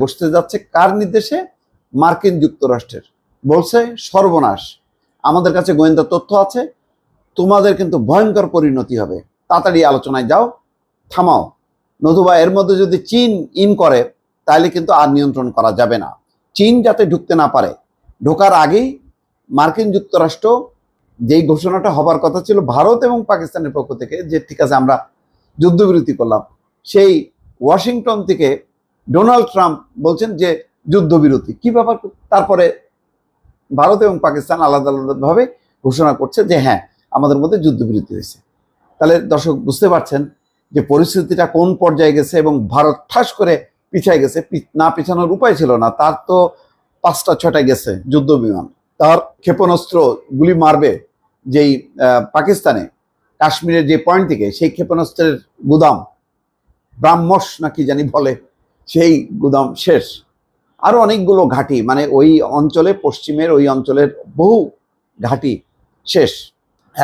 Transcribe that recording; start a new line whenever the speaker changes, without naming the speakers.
বসতে যাচ্ছে কার নির্দেশে? মার্কিন যুক্তরাষ্ট্রের। বলছে, সর্বনাশ। আমাদের কাছে গোয়েন্দা তথ্য আছে, তোমাদের কিন্তু ভয়ঙ্কর পরিণতি হবে। তাড়াতাড়ি আলোচনায় যাও, থামাও। নতুবা এর মধ্যে যদি চীন ইন করে, তাহলে কিন্তু আর নিয়ন্ত্রণ করা যাবে না। চীন যাতে ঢুকতে না পারে। ঢোকার আগেই মার্কিন যুক্তরাষ্ট্র যেই ঘোষণাটা হবার কথা ছিল, ভারত এবং পাকিস্তানের পক্ষ থেকে, যে ঠিক আছে আমরা যুদ্ধবিরতি করলাম, সেই ওয়াশিংটন থেকে ডোনাল্ড ট্রাম্প বলছেন যে যুদ্ধবিরতি। কি ব্যাপার? তারপরে ভারত এবং পাকিস্তান আলাদা আলাদাভাবে ঘোষণা করছে যে হ্যাঁ আমাদের মধ্যে যুদ্ধবিরতি হয়েছে। তাহলে দর্শক বুঝতে পারছেন যে পরিস্থিতিটা কোন পর্যায়ে গেছে এবং ভারত ঠাস করে পিছায় গেছে। না পিছানোর উপায় ছিল না, তার তো পাঁচটা ছটা গেছে যুদ্ধ বিমান তার ক্ষেপণাস্ত্র গুলি মারবে যেই পাকিস্তানে, কাশ্মীরের যে পয়েন্ট থেকে, সেই ক্ষেপণাস্ত্রের গুদাম, ব্রাহ্মস নাকি জানি বলে সেই গুদাম শেষ। আরও অনেকগুলো ঘাঁটি মানে ওই অঞ্চলে, পশ্চিমের ওই অঞ্চলের বহু ঘাঁটি শেষ।